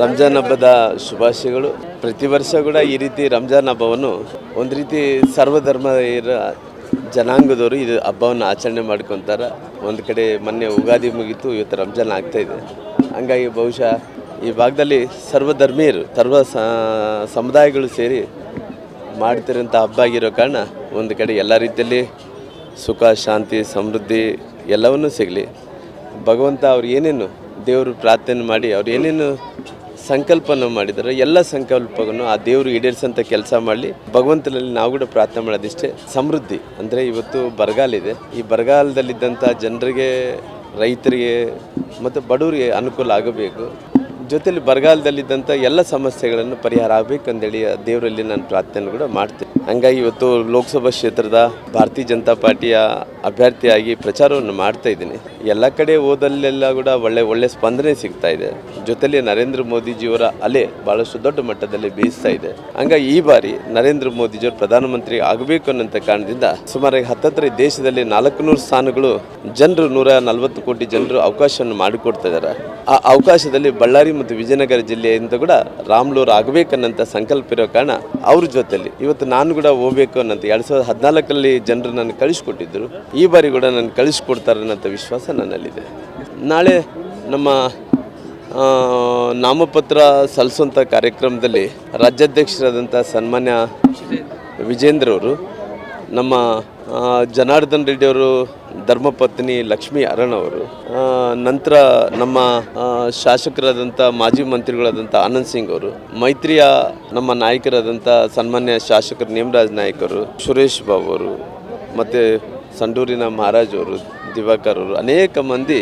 ರಂಜಾನ್ ಹಬ್ಬದ ಶುಭಾಶಯಗಳು. ಪ್ರತಿ ವರ್ಷ ಕೂಡ ಈ ರೀತಿ ರಂಜಾನ್ ಹಬ್ಬವನ್ನು ಒಂದು ರೀತಿ ಸರ್ವಧರ್ಮ ಜನಾಂಗದವರು ಇದು ಹಬ್ಬವನ್ನು ಆಚರಣೆ ಮಾಡ್ಕೊತಾರೆ. ಒಂದು ಕಡೆ ಮೊನ್ನೆ ಉಗಾದಿ ಮುಗೀತು, ಇವತ್ತು ರಂಜಾನ್ ಆಗ್ತಾ ಇದೆ. ಹಂಗಾಗಿ ಬಹುಶಃ ಈ ಭಾಗದಲ್ಲಿ ಸರ್ವಧರ್ಮೀಯರು, ಸರ್ವ ಸಮುದಾಯಗಳು ಸೇರಿ ಮಾಡ್ತಿರೋಂಥ ಹಬ್ಬ ಆಗಿರೋ ಕಾರಣ ಒಂದು ಕಡೆ ಎಲ್ಲ ರೀತಿಯಲ್ಲಿ ಸುಖ, ಶಾಂತಿ, ಸಮೃದ್ಧಿ ಎಲ್ಲವನ್ನೂ ಸಿಗಲಿ. ಭಗವಂತ ಅವ್ರು ಏನೇನು ದೇವರು ಪ್ರಾರ್ಥನೆ ಮಾಡಿ ಅವ್ರು ಏನೇನು ಸಂಕಲ್ಪನ ಮಾಡಿದ್ದಾರೆ ಎಲ್ಲ ಸಂಕಲ್ಪವನ್ನು ಆ ದೇವರು ಈಡೇರಿಸಂತ ಕೆಲಸ ಮಾಡಲಿ. ಭಗವಂತನಲ್ಲಿ ನಾವು ಕೂಡ ಪ್ರಾರ್ಥನೆ ಮಾಡೋದಿಷ್ಟೇ ಸಮೃದ್ಧಿ ಅಂದರೆ ಇವತ್ತು ಬರಗಾಲ ಇದೆ. ಈ ಬರಗಾಲದಲ್ಲಿದ್ದಂಥ ಜನರಿಗೆ, ರೈತರಿಗೆ ಮತ್ತು ಬಡವರಿಗೆ ಅನುಕೂಲ ಆಗಬೇಕು. ಜೊತೆಲಿ ಬರಗಾಲದಲ್ಲಿದ್ದಂಥ ಎಲ್ಲ ಸಮಸ್ಯೆಗಳನ್ನು ಪರಿಹಾರ ಆಗಬೇಕಂದೇಳಿ ದೇವರಲ್ಲಿ ನಾನು ಪ್ರಾರ್ಥನೆ ಕೂಡ ಮಾಡ್ತೀನಿ. ಹಂಗಾಗಿ ಇವತ್ತು ಲೋಕಸಭಾ ಕ್ಷೇತ್ರದ ಭಾರತೀಯ ಜನತಾ ಪಾರ್ಟಿಯ ಅಭ್ಯರ್ಥಿಯಾಗಿ ಪ್ರಚಾರವನ್ನು ಮಾಡ್ತಾ ಇದ್ದೀನಿ. ಎಲ್ಲ ಕಡೆ ಹೋದಲ್ಲೆಲ್ಲ ಕೂಡ ಒಳ್ಳೆ ಒಳ್ಳೆ ಸ್ಪಂದನೆ ಸಿಗ್ತಾ ಇದೆ. ಜೊತೆಲಿ ನರೇಂದ್ರ ಮೋದಿಜಿಯವರ ಅಲೆ ಭಾಳಷ್ಟು ದೊಡ್ಡ ಮಟ್ಟದಲ್ಲಿ ಬೀಸ್ತಾ ಇದೆ. ಹಂಗಾಗಿ ಈ ಬಾರಿ ನರೇಂದ್ರ ಮೋದಿಜಿಯವರು ಪ್ರಧಾನಮಂತ್ರಿ ಆಗಬೇಕು ಅನ್ನೋಂಥ ಕಾರಣದಿಂದ ಸುಮಾರು ಹತ್ತತ್ರ ದೇಶದಲ್ಲಿ ನಾಲ್ಕುನೂರು ಸ್ಥಾನಗಳು ಜನರು ನೂರ ನಲವತ್ತು ಕೋಟಿ ಜನರು ಅವಕಾಶವನ್ನು ಮಾಡಿಕೊಡ್ತಾ ಇದ್ದಾರೆ. ಆ ಅವಕಾಶದಲ್ಲಿ ಬಳ್ಳಾರಿ ಮತ್ತು ವಿಜಯನಗರ ಜಿಲ್ಲೆಯಿಂದ ಕೂಡ ರಾಮ್ಲೂರ್ ಆಗಬೇಕನ್ನಂತ ಸಂಕಲ್ಪ ಇರೋ ಕಾರಣ ಅವ್ರ ಜೊತೆಯಲ್ಲಿ. ಇವತ್ತು ನಾನು ಕೂಡ ಹೋಗ್ಬೇಕು ಅನ್ನಂತ ಎರಡು ಸಾವಿರದ ಹದಿನಾಲ್ಕರಲ್ಲಿ ಜನರು ನನ್ನ ಕಳಿಸ್ಕೊಟ್ಟಿದ್ದರು ಈ ಬಾರಿ ಕೂಡ ನಾನು ಕಳಿಸ್ಕೊಡ್ತಾರೆ ಅನ್ನೋಂಥ ವಿಶ್ವಾಸ ನನ್ನಲ್ಲಿದೆ. ನಾಳೆ ನಮ್ಮ ನಾಮಪತ್ರ ಸಲ್ಲಿಸುವಂಥ ಕಾರ್ಯಕ್ರಮದಲ್ಲಿ ರಾಜ್ಯಾಧ್ಯಕ್ಷರಾದಂಥ ಸನ್ಮಾನ್ಯ ವಿಜೇಂದ್ರ ಅವರು ನಮ್ಮ ಜನಾರ್ದನ್ ರೆಡ್ಡಿ ಅವರು ಧರ್ಮಪತ್ನಿ ಲಕ್ಷ್ಮೀ ಅರಣ್ ಅವರು ನಂತರ ನಮ್ಮ ಶಾಸಕರಾದಂಥ ಮಾಜಿ ಮಂತ್ರಿಗಳಾದಂಥ ಆನಂದ್ ಸಿಂಗ್ ಅವರು, ಮೈತ್ರಿಯ ನಮ್ಮ ನಾಯಕರಾದಂಥ ಸನ್ಮಾನ್ಯ ಶಾಸಕರು ನೇಮರಾಜ್ ನಾಯಕರು ಸುರೇಶ್ ಬಾಬು ಅವರು, ಮತ್ತು ಸಂಡೂರಿನ ಮಹಾರಾಜ್ ಅವರು, ದಿವಾಕರ್ ಅವರು, ಅನೇಕ ಮಂದಿ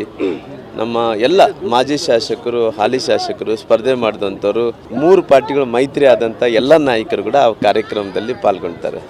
ನಮ್ಮ ಎಲ್ಲ ಮಾಜಿ ಶಾಸಕರು, ಹಾಲಿ ಶಾಸಕರು, ಸ್ಪರ್ಧೆ ಮಾಡಿದಂಥವ್ರು, ಮೂರು ಪಾರ್ಟಿಗಳು ಮೈತ್ರಿ ಆದಂಥ ಎಲ್ಲ ನಾಯಕರು ಕೂಡ ಆ ಕಾರ್ಯಕ್ರಮದಲ್ಲಿ ಪಾಲ್ಗೊಳ್ತಾರೆ